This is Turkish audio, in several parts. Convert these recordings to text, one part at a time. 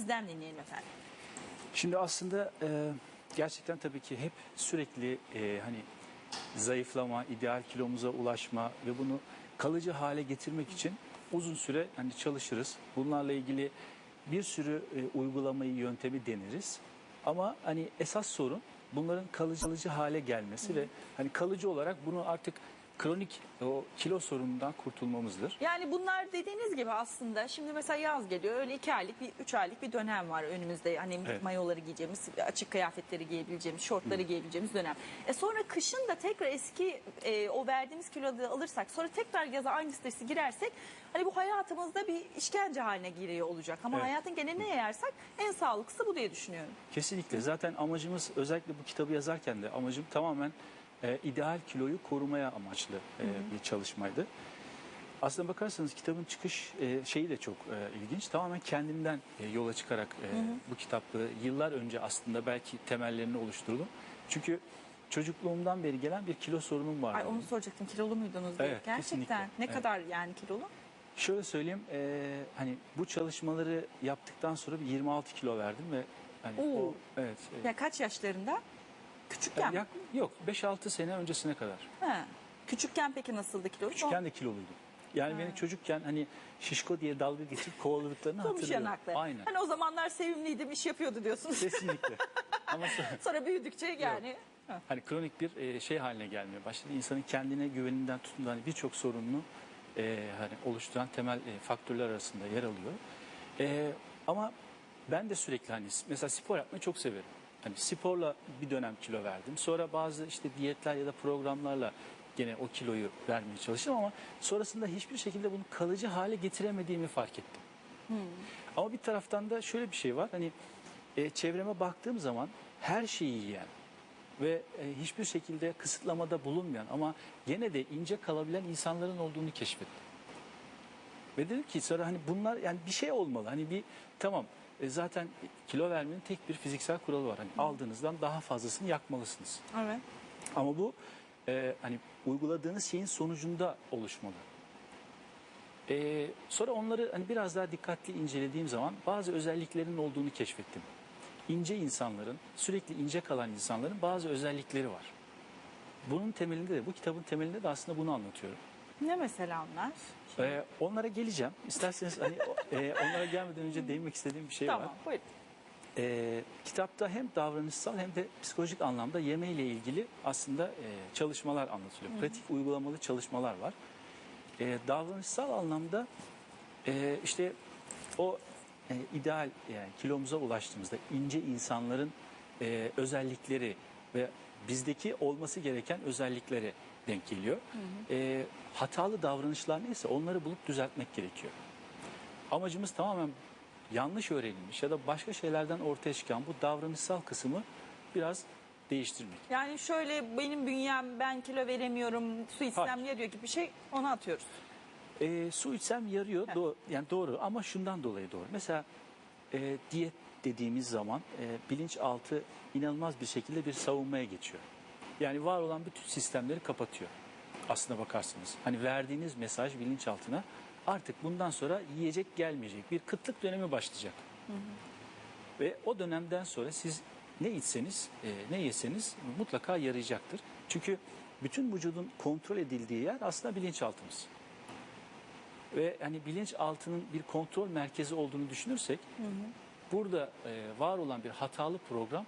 Sizden dinleyelim efendim. Şimdi aslında e, gerçekten tabii ki hep sürekli e, hani zayıflama, ideal kilomuza ulaşma ve bunu kalıcı hale getirmek için uzun süre hani çalışırız. Bunlarla ilgili bir sürü e, uygulamayı, yöntemi deneriz. Ama hani esas sorun bunların kalıcı, hale gelmesi ve hani kalıcı olarak bunu artık kronik o kilo sorunundan kurtulmamızdır. Yani bunlar dediğiniz gibi aslında şimdi mesela yaz geliyor öyle iki aylık bir üç aylık bir dönem var önümüzde. Hani Evet. mayoları giyeceğimiz, açık kıyafetleri giyebileceğimiz, şortları giyebileceğimiz dönem. E sonra kışın da tekrar eski e, o verdiğimiz kiloları alırsak sonra tekrar yaza aynı stresi girersek hani bu hayatımızda bir işkence haline giriyor olacak. Ama Evet. hayatın geneline yayarsak en sağlıklısı bu diye düşünüyorum. Kesinlikle. Zaten amacımız özellikle bu kitabı yazarken de amacım tamamen e, ideal kiloyu korumaya amaçlı e, bir çalışmaydı. Aslına bakarsanız kitabın çıkış e, şeyi de çok e, ilginç. Tamamen kendimden e, yola çıkarak e, bu kitabı yıllar önce aslında belki temellerini oluşturdum. Çünkü çocukluğumdan beri gelen bir kilo sorunum vardı. Ay onu soracaktım kilolu muydunuz diye. Evet, Gerçekten kesinlikle. ne Evet. kadar yani kilolu? Şöyle söyleyeyim, e, hani bu çalışmaları yaptıktan sonra bir 26 kilo verdim ve hani Oo. o evet. e, Ya kaç yaşlarında? Küçükken. yak- yok 5-6 sene öncesine kadar. Ha. Küçükken peki nasıldı kilo? Küçükken de kiloluydum. Yani beni çocukken hani şişko diye dalga geçip kovaladıklarını hatırlıyorum. yanaklı. Aynen. Hani o zamanlar sevimliydim, iş yapıyordu diyorsunuz. Kesinlikle. Ama sonra- Sonra büyüdükçe yani. Ha. hani kronik bir e, şey haline gelmeye başladı. İnsanın kendine güveninden tutun da hani birçok sorununu e, hani oluşturan temel e, faktörler arasında yer alıyor. E, ama ben de sürekli hani mesela spor yapmayı çok severim. Hani sporla bir dönem kilo verdim. Sonra bazı işte diyetler ya da programlarla gene o kiloyu vermeye çalıştım ama sonrasında hiçbir şekilde bunu kalıcı hale getiremediğimi fark ettim. Ama bir taraftan da şöyle bir şey var. Hani e, çevreme baktığım zaman her şeyi yiyen ve e, hiçbir şekilde kısıtlamada bulunmayan ama gene de ince kalabilen insanların olduğunu keşfettim. Ve dedim ki sonra hani bunlar yani bir şey olmalı. Hani bir tamam e, zaten kilo vermenin tek bir fiziksel kuralı var. Hani aldığınızdan daha fazlasını yakmalısınız. Evet. Ama bu e, hani uyguladığınız şeyin sonucunda oluşmalı. E, sonra onları hani biraz daha dikkatli incelediğim zaman bazı özelliklerinin olduğunu keşfettim. İnce insanların, sürekli ince kalan insanların bazı özellikleri var. Bunun temelinde de, bu kitabın temelinde de aslında bunu anlatıyorum. Ne mesela onlar? E, onlara geleceğim. İsterseniz hani e, onlara gelmeden önce değinmek istediğim bir şey var. tamam, buyurun. E, kitapta hem davranışsal hem de psikolojik anlamda yemeğiyle ilgili aslında e, çalışmalar anlatılıyor. Pratik uygulamalı çalışmalar var. E, davranışsal anlamda e, işte o e, ideal yani kilomuza ulaştığımızda ince insanların e, özellikleri ve bizdeki olması gereken özellikleri denk geliyor. E, hatalı davranışlar neyse onları bulup düzeltmek gerekiyor. Amacımız tamamen yanlış öğrenilmiş ya da başka şeylerden ortaya çıkan bu davranışsal kısmı biraz değiştirmek. Yani şöyle benim bünyem ben kilo veremiyorum, su içsem Hayır. yarıyor gibi bir şey ona atıyoruz. E, su içsem yarıyor, Heh. do- yani doğru ama şundan dolayı doğru. Mesela e, diyet dediğimiz zaman e, bilinçaltı inanılmaz bir şekilde bir savunmaya geçiyor. Yani var olan bütün sistemleri kapatıyor. Aslına bakarsanız. Hani verdiğiniz mesaj bilinçaltına artık bundan sonra yiyecek gelmeyecek. Bir kıtlık dönemi başlayacak. Ve o dönemden sonra siz ne içseniz, e, ne yeseniz mutlaka yarayacaktır. Çünkü bütün vücudun kontrol edildiği yer aslında bilinçaltımız. Ve hani bilinçaltının bir kontrol merkezi olduğunu düşünürsek, burada e, var olan bir hatalı program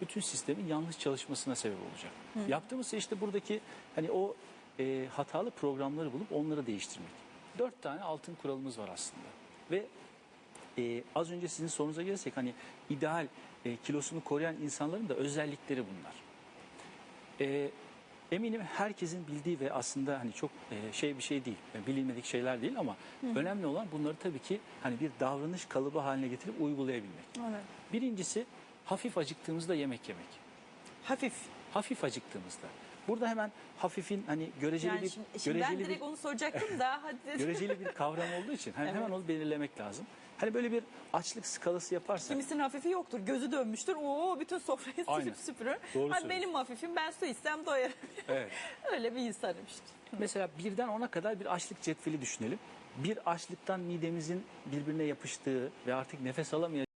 bütün sistemin yanlış çalışmasına sebep olacak. Yaptığımız şey işte buradaki hani o e, hatalı programları bulup onları değiştirmek. Dört tane altın kuralımız var aslında. Ve e, az önce sizin sorunuza gelirsek hani ideal e, kilosunu koruyan insanların da özellikleri bunlar. E, eminim herkesin bildiği ve aslında hani çok e, şey bir şey değil, e, bilinmedik şeyler değil ama önemli olan bunları tabii ki hani bir davranış kalıbı haline getirip uygulayabilmek. Evet. Birincisi hafif acıktığımızda yemek yemek. Hafif. Hafif acıktığımızda. Burada hemen hafifin hani göreceli Yani bir şimdi, şimdi ben göreceli direkt bir onu soracaktım da hadi. göreceli bir kavram olduğu için hani Evet. hemen onu belirlemek lazım. Hani böyle bir açlık skalası yaparsak Kimisinin hafifi yoktur. Gözü dönmüştür. Oo bütün sofrayı Aynen. silip süpürür. Doğru Hani söylüyorsun. benim hafifim ben su içsem doyarım. Evet. Öyle bir insanım işte. Mesela birden ona kadar bir açlık cetveli düşünelim. Bir açlıktan midemizin birbirine yapıştığı ve artık nefes alamayacağı